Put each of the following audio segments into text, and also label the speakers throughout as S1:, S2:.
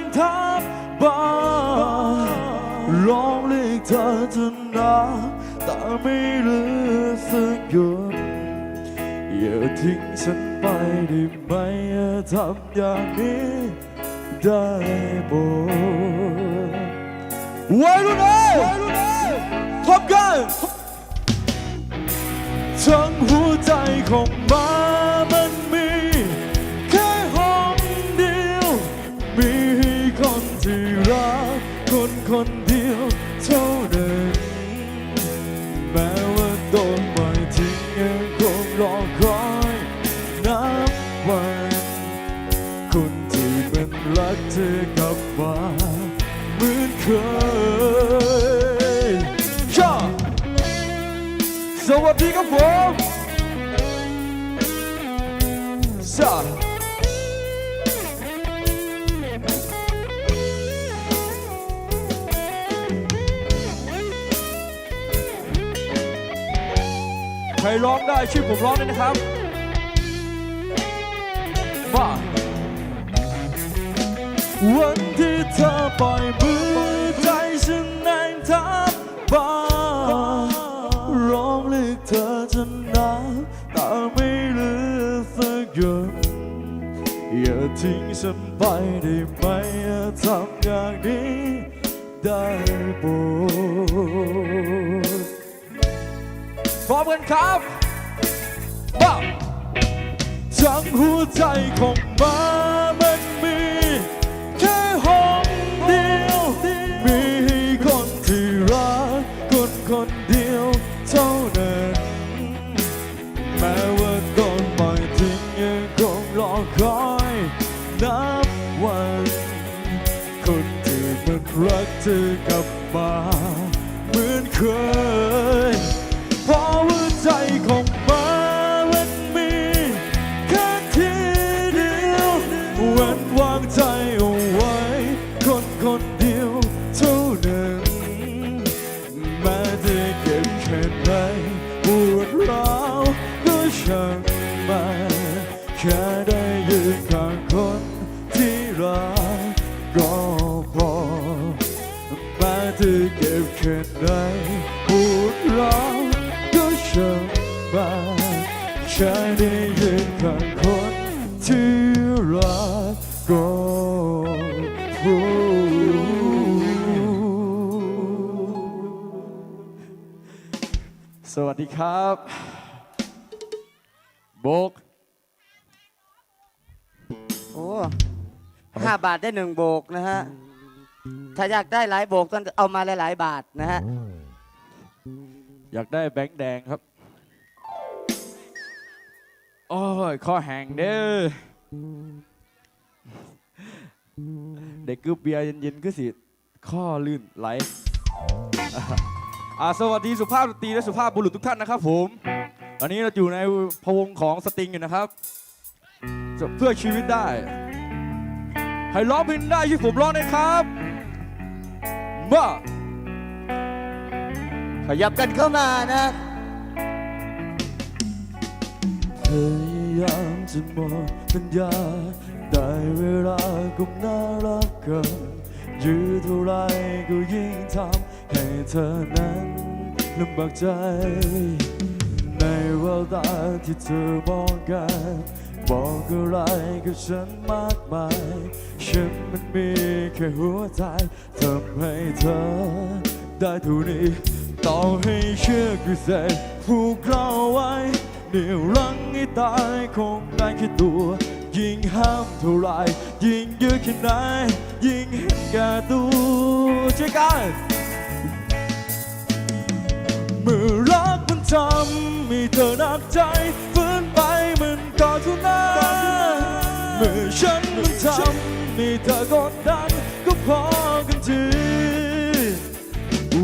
S1: งทับบ้านร้องเรียกเธอจนนาแต่ไม่เหลือสักหยดอย่าทิ้งฉันไปได้ไหมอย่าทำอย่างนี้ได้โปรดวัยรุ่นเอ้ยพบกันทั้งหัวใจของมามันมี คนเดียวเท่านั้นแม้ว่าโดนปล่อยทิ้งยังคงรอคอยนับวันคนที่มันรักเธอกลับมาเหมือนเคยชอสวัสดีครับผมส ใครร้องได้ช่วยผมร้องด้วยนะครับมาวันที่เธอปล่อยมือใจฉันแน่งทับบ้าร้องเรียกเธอจนน้ำตาไม่เหลือสักหยดอย่าทิ้งฉันไปได้ไหมอย่าทำอย่างนี้ได้โปรด ร้อมกันครับมาทั้งหัวใจของมามันมีแค่ห้องเดียว มีคนที่รักคนคนเดียวเท่านั้นแม้ว่าโดนปล่อยทิ้งยังคงรอคอยนับวันคนที่มันรักเธอกลับมาเหมือนเคย ก็ช่าแค่ได้ยืนข้างคนที่รักก็พอแม้จะเก็บแค่ไหนปวดร้าวก็ช่างมันแค่ได้ยืนข้างคนที่รักก็พอสวัสดีครับ โบก
S2: โอ้ห้าบาทได้หนึ่งโบกนะฮะ ถ้าอยากได้หลายโบกต้องเอามาหลายๆบาทนะฮะ
S1: อยากได้แบงค์แดงครับ โอ้ยข้อแห้งเด้อ เด็กกึบเบียร์เย็นๆก็สิ ข้อลื่นไหลอ่าสวัสดีสุภาพสตรีและสุภาพบุรุษทุกท่านนะครับผม ตอนนี้เราอยู่ในพวงของสตริงอยู่นะครับ เพื่อชีวิตได้ให้ร้องเพลงได้ช่วยผมร้องหน่อยครับมา
S2: ขยับกันเข้ามานะ
S1: พยายามจะมองปัญญาได้เวลาก็น่ารักเกินยืดเท่าไรก็ยิ่งทำให้เธอนั้นลำบากใจ ในแววตาที่เธอมองกันบอกอะไรกับฉันมากมาย ฉันมันมีแค่หัวใจทำให้เธอได้เท่านี้ต่อให้เชื่อคือเสร็จผูกเราไว้เหนี่ยวรังให้ตายคงได้แค่ตัว ยิ่งห้ามเท่าไรยิ่งยืดแค่ไหน ยิ่งเห็นแก่ตัวช่วยกันมือ ทำให้เธอหนักใจฝืนไปมันก็เท่านั้นเมื่อฉันมันทำให้เธอกดดันก็พอกันที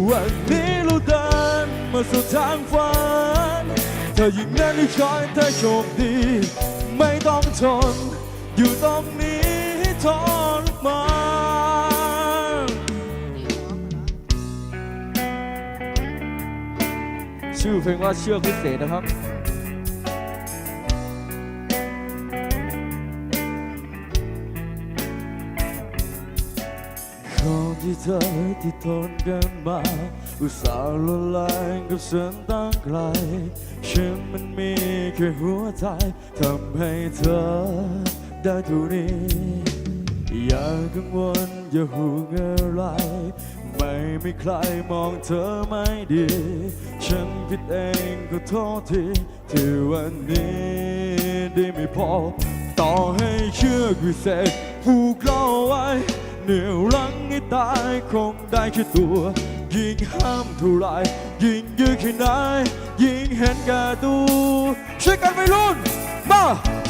S1: วันนี้เราเดินมาสู่ทางฝันเธอยิ่งนั้นให้คอยเธอโชคดี ไม่ต้องทน อยู่ตรงนี้ให้ทรมาน ชื่อเพลงว่าเชือกพิเศษนะครับของที่เธอที่ทนกันมาอุตส่าห์ละลายกับฉันตั้งไกลฉันมันมีแค่หัวใจทำให้เธอได้เทุนี้อย่ากังวลอย่าห่วงอะไร ไม่มีใครมองเธอไม่ดี ฉันผิดเองก็โทษทีที่วันนี้ได้ไม่พอ ต่อให้เชื่อกวิเศษผูกเราไว้ เหนี่ยวรั้งให้ตายคงได้แค่ตัวยิ่งห้ามเท่าไรยิ่งยืดแค่ไหนยิ่งเห็นแก่ตัวช่วยกันไปรุ่นมา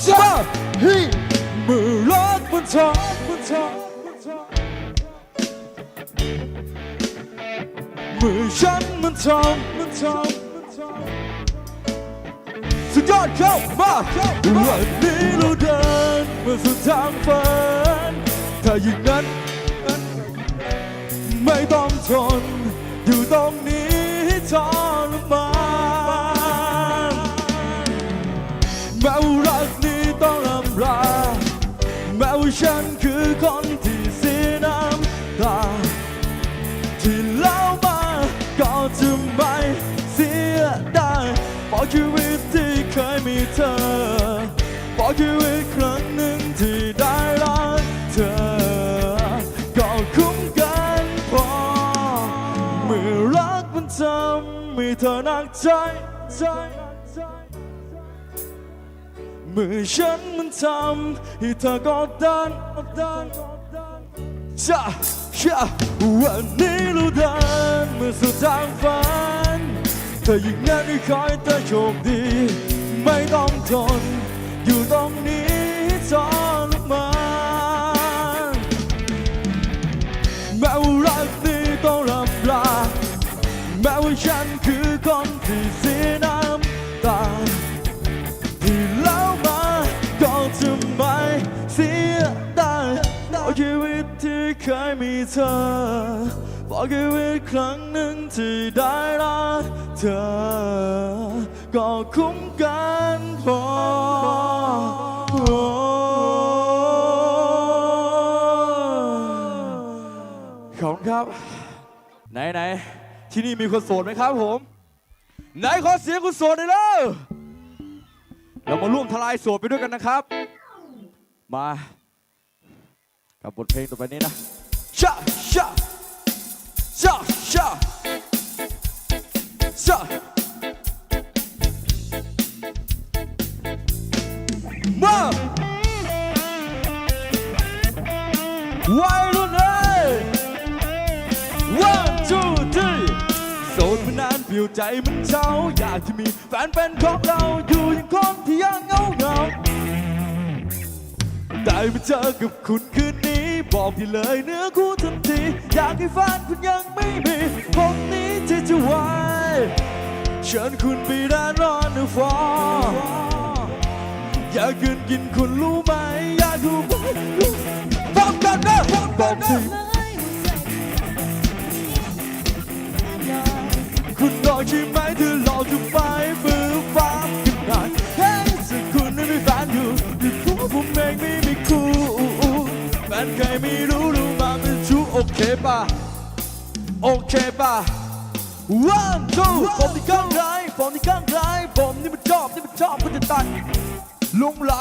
S1: จ้าฮีมือรักบนท้องบนท้องบนท้อง มือฉันมันทำมันทำมันทำสุดยอดเข้ามาวันนี้เราเดินมาสู่ทางฝันถ้าอย่างนั้น ไม่ต้องทน อยู่ตรงนี้ให้ทรมานแม้ว่ารักนี้ต้องลำลาแม้ว่าฉันคือคนที่ ชีวิตที่เคยมีเธอเพราะชีวิตครั้งหนึ่งที่ได้รักเธอ ก็คุ้มกันพอ เมื่อรักมันทำให้เธอหนักใจใจเมื่อฉันมันทำให้เธอกดดันดันจะจะวันนี้ราเดินมาสู่ทางฝันเธอยิ่งนั้นให้คอยเธอโชคดี ไม่ต้องทน อยู่ตรงนี้ทรมานแม้ว่ารักนี้ต้องลำลาแม้ว่าฉันคือคนที่เสียน้ำตาที่เล่ามาก็จะไม่เสียดายเพราชีวิตที่เคยมีเธอเพราะชีวิตครั้งหนึ่งที่ได้รัก เธอ ก็คุ้มกันพอขอบคุณครับ ไหนไหนที่นี่มีคนโสดไหมครับผม ไหนขอเสียงคนโสดหน่อยเร็วเรามาร่วมทลายโสดไปด้วยกันนะครับ มากับบทเพลงต่อไปนี้นะชาชาชาชา ชามาวัยรุ่นเอ้ย one two three โสดมานานเปลี่ยวใจมันเช้า อยากจะมีแฟนเป็นของเราอยู่อย่างคนที่ยังเงาเงาได้มาเจอกับคุณคืนนี้ บอกได้เลยเนื้อคู่ทันที อยากให้แฟนคุณยังไม่มีคนนี้ที่จะไวเชิญคุณไปด้านร้อนหรือฟ้าอยากกินกินคุณรู้ไหม อยากดูไหมบอกกันนะบอกทีคุณรอใช่ไหมเธอรอจะไปมือฟ้ากันหน่อยเฮ้ยสักคุณไม่มีแฟนอยู่ที่ผัวผมเองไม่มีคู่ แฟนใครไม่รู้รู้มาเป็นชู้โอเคป่ะ โอเคป่ะ one two ผมที่ข้างไรผมที่ข้างไรผมนี่มันชอบนี่มันชอบมันจะตัดลงไหล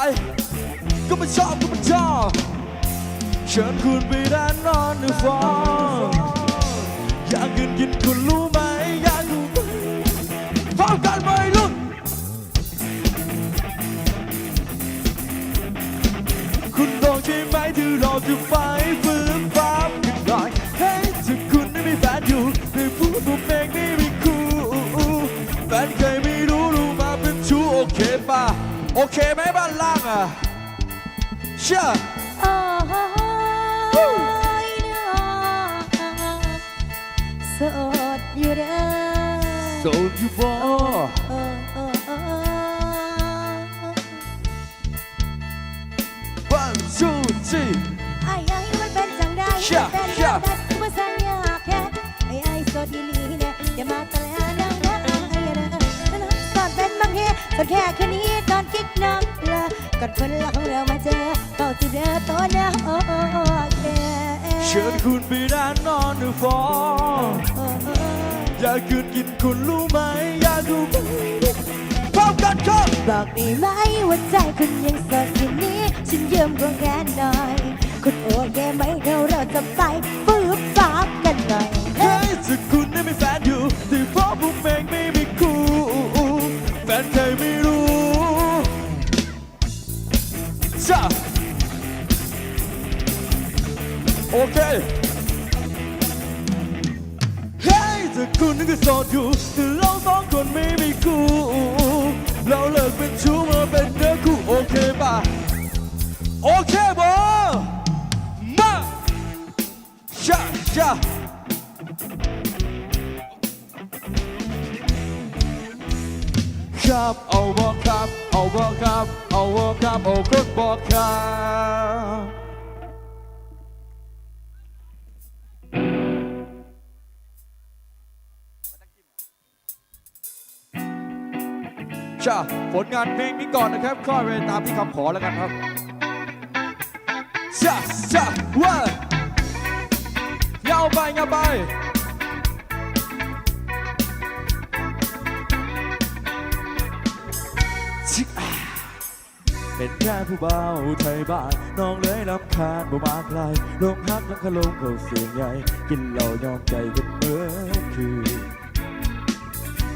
S1: ก็มันชอบก็มันชอบเชิญคุณไปด้านนอนหรือฟ้าอยากกินกินคุณรู้ไหม ที่เราจะไปฟื้นฟ้ากันหน่อยเฮ้ยถ้าคุณไม่มีแฟนอยู่ในผู้ผมเองไม่มีคู่แฟนเคยไม่รู้รู้มาเป็นชู้โอเคป่ะโอเคไหมบ้านล่างอะเชื่อ
S3: โอ้ยน้องโสดอยู่เด้อ
S1: โสดอยู่บ่
S3: แลนังนะไอ้เด้อสอดเป็นบางทีสอดแค่คืนนี้ตอนกิ๊กน้ำละก่อนคนละของเรามาเจอเป่าสิเด้อตัวนะโอ้โอ้โอ้แก
S1: เชิญคุณไปด้านนอนดูฟอ
S3: เออเออ
S1: อยากคืนกินคุณรู้ไหมอยากดูพร้อมกันครับ
S3: บอกได้ไหมว่าใจคุณยังโสดอยู่นี้ ฉันยืมก็แค่หน่อย คุณโอเคไหมเดี๋ยวเราจะไปฟื้นฟ้ากันหน่อย
S1: เฮ้ยถ้าคุณได้มีแฟนอยู่ที่เพราะผมเองไม่มีคู่แฟนเคยไม่รู้จ้าโอเคเฮ้ยถ้าคุณนึกโสดอยู่แต่เราสองคนไม่มีคู่เราเลิกเป็นชู้มาเป็นเนื้อคู่โอเคป่ะโอเคบ่าชาครับเอาบอกครับ เอาบอกครับ เอาบอกครับ เอาคนบอกครับจ้าผลงานเพลงนี้ก่อนนะครับค่อยไปตามที่คำขอแล้วกันครับจ้าจ้าว่าเงา ไปเงาไปเป็นแค่ผู้เบาไทยบ้านน้องเลยลำคาญบ่มาไกลลงฮักนักขลงเขาเสียงใหญ่ กินเหล้ายอมใจกันเมื่อคืน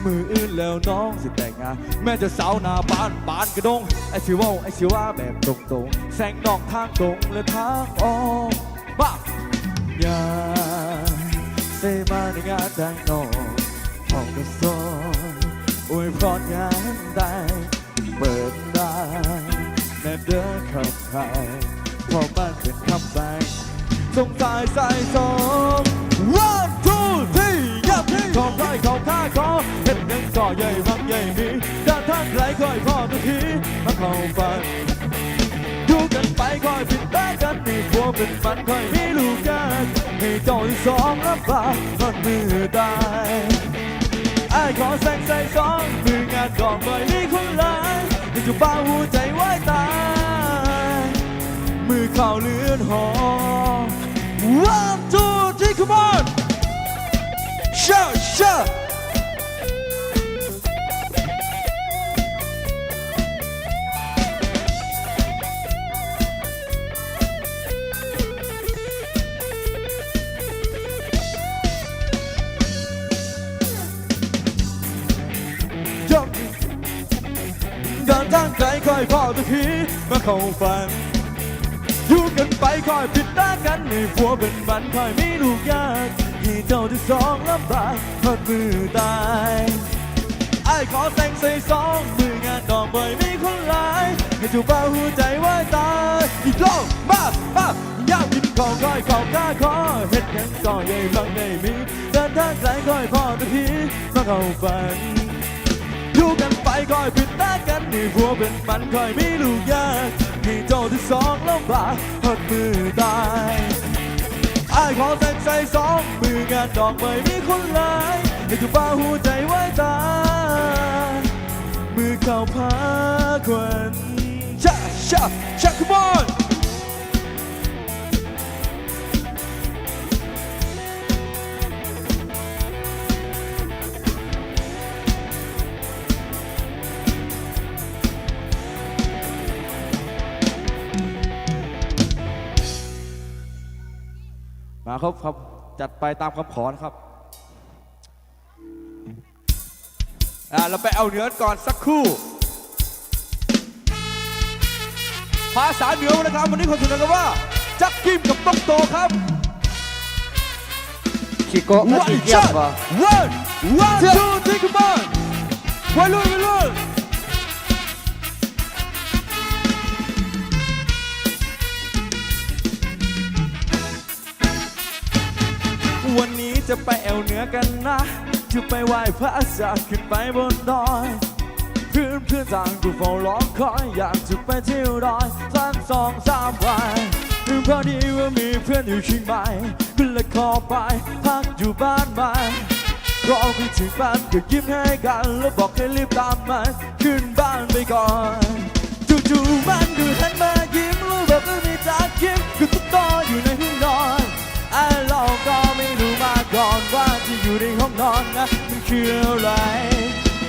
S1: มืออื่นแล้วน้องสิแต่งงานแม่จะสาวนาบ้านบานกระดง ไอ้สิว่าไอ้สิว่าแบบตรงๆ แสงดอกทางตรงและทางออกบ้าอย่า เซมาในงานแต่งนองห้องกระซอยอวยพรงานได้เปิดได้แม่เดินเข้าไปเพราะมันเป็นคำแบ่งสงสายสายสอง one two three ยับที่ของใครของข้าขอเห็นหนึ่งก่อใหญ่พังใหญ่มีด้านทางไกลคอยพ่อทุกทีมาเข้าฝันดูกันไปคอยผิดแปกันมีผัวเป็นมันคอยมีลูกกัน ให้เจ้าสองรับบามันมือได้ไอ้ขอแสงใส่สองมืองานก่อนไปนี่คนหลายที่จะบ้าหัวใจไว้ตาย มือเข่าเลือนหอ one two three come on shout shout ดินคอยพ่อทุกทีมาเข้าฝันอยู่กันไปคอยผิดตากันมีผัวเป็นบันคอยมีลูกยากที่เจ้าที่สองลำบากทอดมือตายไอ้ขอแต่งใส่สองมืองานดอกใบมีคนหลายให้จูบ้าหัวใจไว้ตายอีกรอบมามาอยากกินของก้อยของกล้าขอเห็ดหยังก็ใหญ่บังใหญ่มีเดินทางไกลคอยพ่อทุกทีมาเข้าฝัน คอยปิดตากันนี่หัวเป็นมันคอยมีลูกยากให้เจ้าที่สองลำบากหดมือตายไอ้ขอแต่งใส่สองมืองานดอกไม่มีคนหลายให้ทุกบ้าหัวใจไว้ตายมือเข้าพาควั มาครับครับจัดไปตามคำขอนะครับอ่าเราไปเอาเหนือก่อนสักครู่ภาษาเหนือวันนะครับวันนี้คนถึงกันว่า จักกิมกับต้องโตครับ
S2: ชิโกะก็
S1: วัน
S2: ตีเกีย
S1: ช็
S2: บ
S1: อต
S2: บ่
S1: วันวันทูทีกันมาวัยรุ่นวัยรุ่นวัน วเหนือกันนะ จะไปไหว้พระจักขึ้นไปบนดอยเพื่อนเพื่อนต่างกูเฝ้ารอคอยอยากจะไปเที่ยวดอยสักสองสามวันเพอดีว่ามีเพื่อนอยู่เชียงใหม่ก็เลยขอไปพักอยู่บ้านมันรอไปถึงบ้านก็ยิ้มให้กันแล้วบอกให้รีบตามมันขึ้นบ้านไปก่อนจู่ๆมันก็หันมายิ้มแล้วแบบไม่มีจากยิ้มก็ตุ๊กตออยู่ในห้องนอนล อนว่าที่อยู่ในห้องนอนนะมันคืออะไร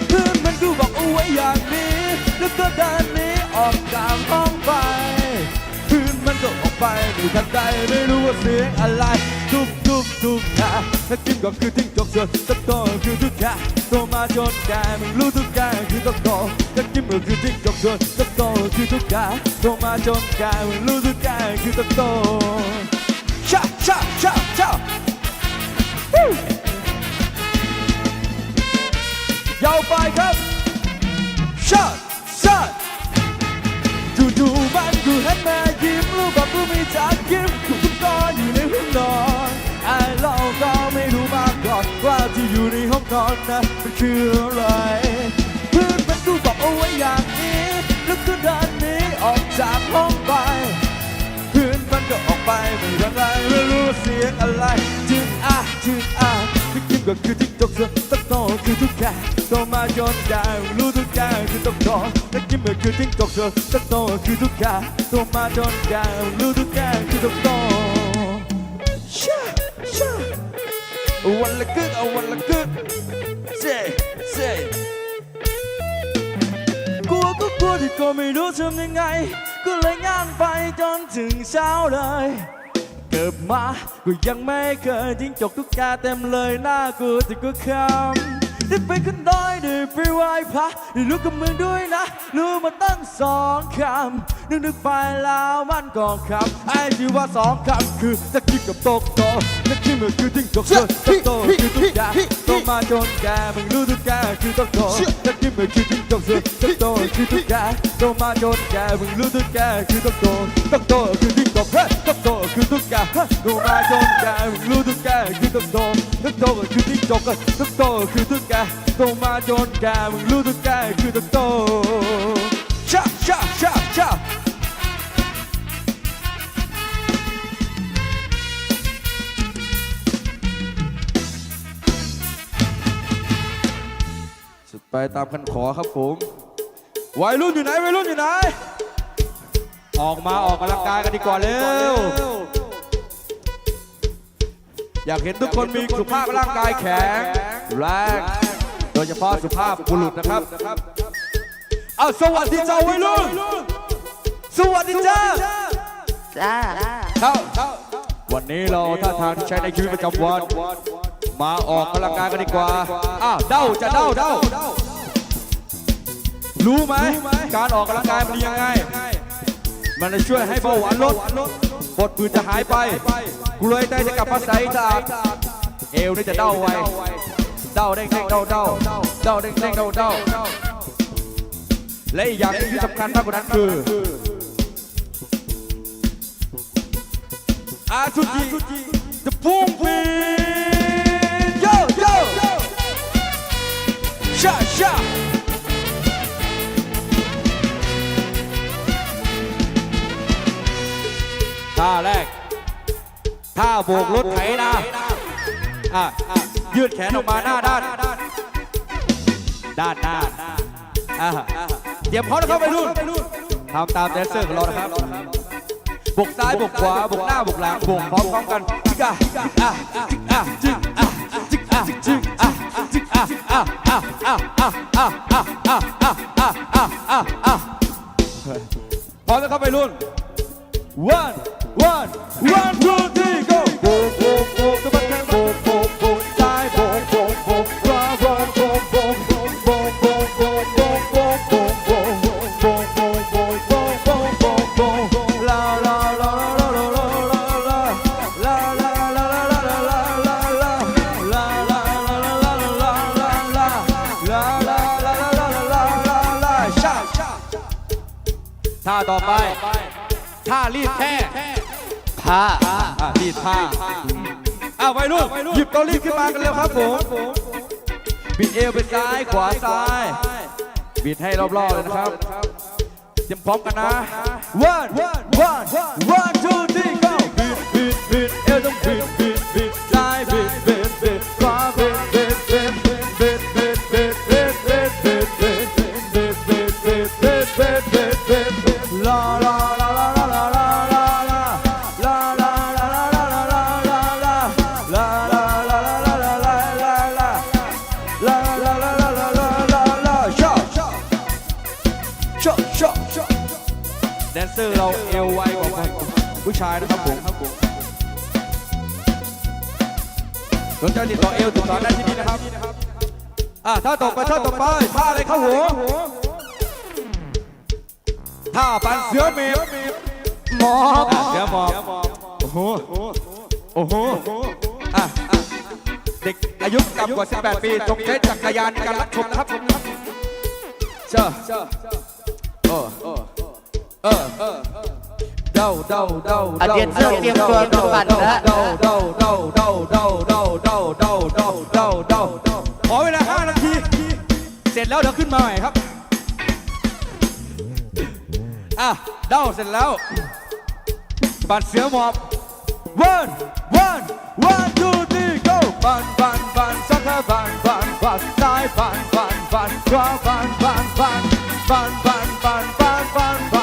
S1: เพื่อนมันกูบอกเอาไว้อย่างนี้ แล้วก็เดินนีออกจากห้องไปเพื่อนมันก็ออกไปไม่ทันใดไม่รู้ว่าเสียงอะไรทุบทุบทุบนะถ้ากินก็คือทิ้งจกส่วนสักตคือทุกอย่าโตมาจนแก่มึงรู้ทุกอย่างคือต้อโตถ้ากินก็คือทิ้งจกส่วนสักตคือทุกอย่าโตมาจนแก่มึงรู้ทุกอย่างคือต้องโตชาชาชาชา ยาวไปครับชัดชัดตดูดูบ้านกูหันม่ยิ้มรู้แบบกูมีจากยิ้มกูทุกตอนอยู่ในห้องนอนไอ้เราก็ไม่รู้มาก่อนว่าที่อยู่ในห้องนอนนะมันคืออะไรเพื่อนมันกูบอกเอาไว้อย่างนี้แล้วก็เดินนีออกจากห้องไปเพื่อนมันก็ออกไปไม่รู้อะไรไม่รู้เสียงอะไร็คือที่ตกเสะตกโตคือทุกอย่างโตมาจนได้รู้ทุกอย่างคือตกโตและกินเมื่อคือที่ตกสะตกโตคือทุกอย่างโตมาจนได้รู้ทุกอย่างคือตกโตชาชาวันละกึ่งเอาวันละกึ่งเซ่เซ่กลัวก็กลัวที่ก็ไม่รู้ทำยังไง ก็เลยงานไปจนถึงเช้าเลย เกิดมากูยังไม่เคยจิ้งจกทุกแกเต็มเลยหน้ากูแต่กูคำได้ไปขึ้นดอยได้ไปไหว้พระได้รู้กับมึงด้วยนะรู้มาตั้งสองคำนึกนึกไปแล้วมันก็คำไอ้ที่ว่าสองคำคือจะกินกับโตโตและที่มันคือจิ้งจกเกิดโตคือทุกอย่าง Tomadonga Bangluduka Kutoko Takime Kutoko Toto Kutuka Tomadonga Bangluduka Kutoko Toto Kutoko Toto Kutuka Tomadonga Bangluduka Kutoko Toto Kutoko Toto Kutuka Tomadonga Bangluduka Kutoko Cha cha cha cha. ไปตามคันขอครับผมวัยรุ่นอยู่ไหนวัยรุ่นอยู่ไหน ออกมาออกกำลังกายกันดีกว่าเร็ว อยากเห็นทุกคนมีสุขภาพร่างกายแข็งแรงโดยเฉพาะสุภาพบุรุษนะครับ เอาสวัสดีเจ้าวัยรุ่น สวัสดีเจ้า
S2: จ้า
S1: เข้าวันนี้เราท่าทางที่ใช้ในชีวิตประจำวัน มาออกกำลังกายกันดีกว่า อ้าวเด้าจะเด้าเด้ารู้ไหมการออกกำลังกายมันยังไง มันจะช่วยให้เบาหวานลดปวดมือจะหายไปกล้วยไตจะกลับมาใสสะอาดเอวนี่จะเด้าไวเด้าเด้งเด้งเด้าเด้าเด้าเด้งเด้งเด้าเด้าและอีกอย่างที่สำคัญมากกว่านั้นคืออาชุจิจะพุ่งพุ่ง ชาชาท่าแรกท่าโบกรถไถนาอะยืดแขนออกมาหน้าด้าน ด้านหน้าอะเตรียมพร้อล้วเข้าไปรุ่นทำตามแดนเซอร์ของเรานะครับบกซ้ายบกขวาบกหน้าบกหลังบกพร้อมๆกันจิกอ่อะจิกอะจิกอะจิกอะจิกอะจิก พร้อมแล้วครับไปรุ่น one one one two three go ต่อไปท่ารีดแค่
S2: ผ้า
S1: อะรีดผ้าอ้าวไปลูกหยิบเกาลีดขึ้นมากันเร็วครับผมบิดเอวไปซ้ายขวาซ้ายบิดให้รอบๆเลยนะครับเตรียมพร้อมกันนะ one one one two three go บิดบิดบิดเอวต้องบิดบิดบิดซ้ายบิดบิดบิด เซอร์เราเอวไวกว่าผู้ชายนะครับผมสนใจติดต่อเอวติดต่อได้ที่นี่นะครับอะถ้าต่อไปถ้าต่อไปท่าอะไรครับหัวท่าปันเสือเมฟ
S2: หมอบ
S1: เสือหมอบโอ้โหโอ้โหอะเด็กอายุต่ำกว่า 18 ปีจงใช้จักรยานในการรับชมนะครับเจ้าเออ เออเออเออเดาเดาเดา
S2: อะเตรียมเสื้อเตรียมตัวตัวปั่นนะ
S1: เดาเดาเดาเดาเดาเดาเดาเดาเดาเดาเดาขอเวลา5นาที เสร็จแล้วเดี๋ยวขึ้นมาใหม่ครับ อะเดาเสร็จแล้วบัตรเสือหมอบ one one one two three go บันบันบันสักบันบันบันซ้ายบันบันบันขวาบันบันบันบันบันบันบันบันบัน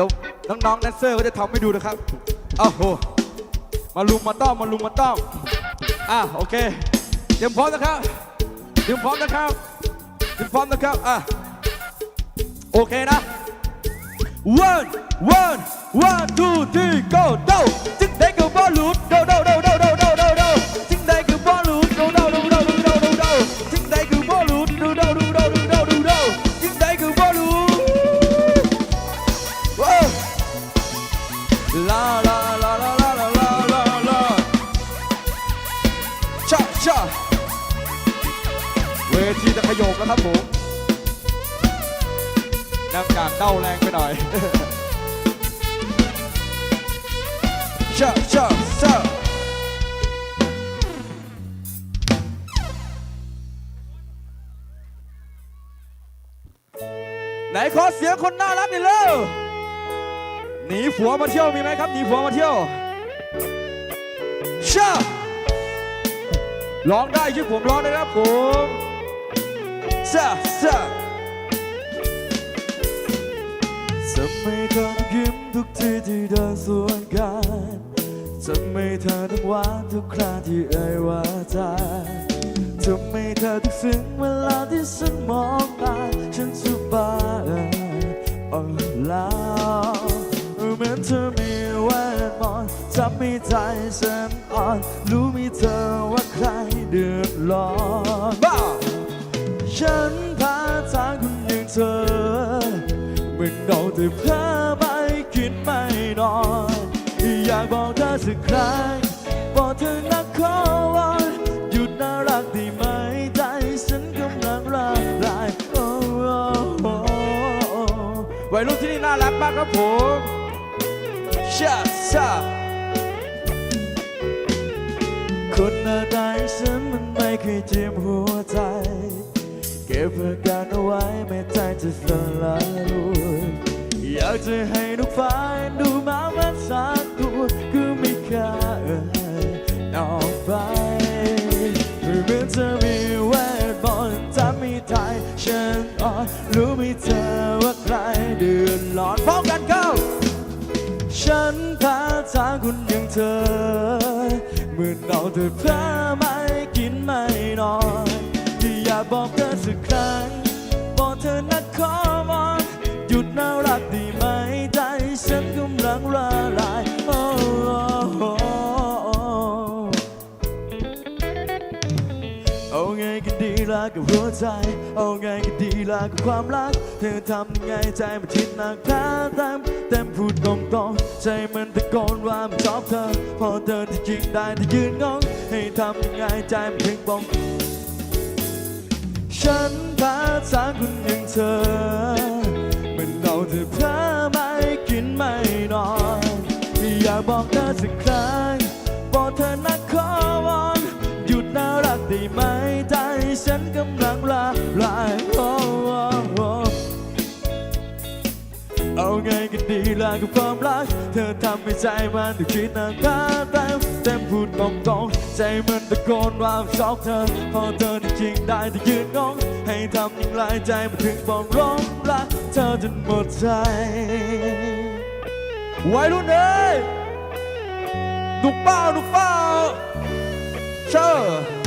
S1: ดี๋ยวน้องๆแดนเซอร์ก็จะทำให้ดูนะครับอ้าวโหมาลุมมาต้อมมาลุมมาต้อมอะโอเคเตรียมพร้อมนะครับเตรียมพร้อมนะครับเตรียมพร้อมนะครับอะโอเคนะ one one one two three go go จึงได้กับบอลลูด go go go go ครับผมน้ำกากเด้าแรงไปหน่อยชาชาชาไหนขอเสียงคนน่ารักหน่อยเร็วหนีผัวมาเที่ยวมีไหมครับหนีผัวมาเที่ยวชาร้องได้ชื่อผมร้องได้นะครับผม ชาชาจะไม่เธอต้องยิ้มทุกทีที่เดินสวนกันจะไม่เธอต้องหวานทุกคราที่เอ่ยว่าใจจะไม่เธอต้องซึ้งเวลาที่ฉันมองตาฉันจะบ้าอ่อนแล้วเหมือนเธอมีเวทมนต์ทำให้ใจฉันอ่อนรู้มีเธอว่าใครเดือดร้อน ฉันพาทางคุณอย่างเธอเมื่อเงาแต่เพ้อไปคิดไม่นอนอยากบอกเธอสักครั้งบอกเธอนักขอวอนหยุดน่ารักได้ไหมใจฉันกำลังละลายโอ้โอ้โอ้วัยรุ่นที่นี่น่ารักมากครับผมชาชาคนน้าตาอย่างฉันมันไม่เคยเจ็บหัวใจ ก็บอาการเอาไว้ไม่ใจจะสลายรูอยากจะให้ทุกฝ่ายดูมาแม้สักตัวก็ไม่กล้าเอ่ยออกไปเหมือนจะมีเวทมนต์ทำให้ใจฉันอ่อนรู้ไหมเธอว่าใครเดือดร้อนพร้อมกันเข้า ฉันพาทางคุณอย่างเธอเมื่อเราเธอเพ้อ ดีละกับหัวใจ เอาไงก็ดีละกับความรัก เธอทำไงใจมันคิดหนักแท้เต็มเต็มพูดตรงๆใจมันตะโกนว่ามันชอบเธอ พอเธอที่จริงได้แต่ยืนงง ให้ทำยังไงใจมันถึงบอกฉันพาทางคุณอย่างเธอ มันเราเธอเพ้อไม่กินไม่นอนอยากบอกเธอสักครั้ง ดีล่ะกับความรัก เธอทำให้ใจมันต้องคิดนานตาแต้มเต็มพูดตรงๆใจมันตะโกนว่าชอบเธอ พอเธอจริงได้แต่ยืนงงให้ทำอย่างไรใจมันถึงบอกร้องรักเธอจนหมดใจวัยรุ่นเอ้ยดุกเป้าดุกเป้าเชอ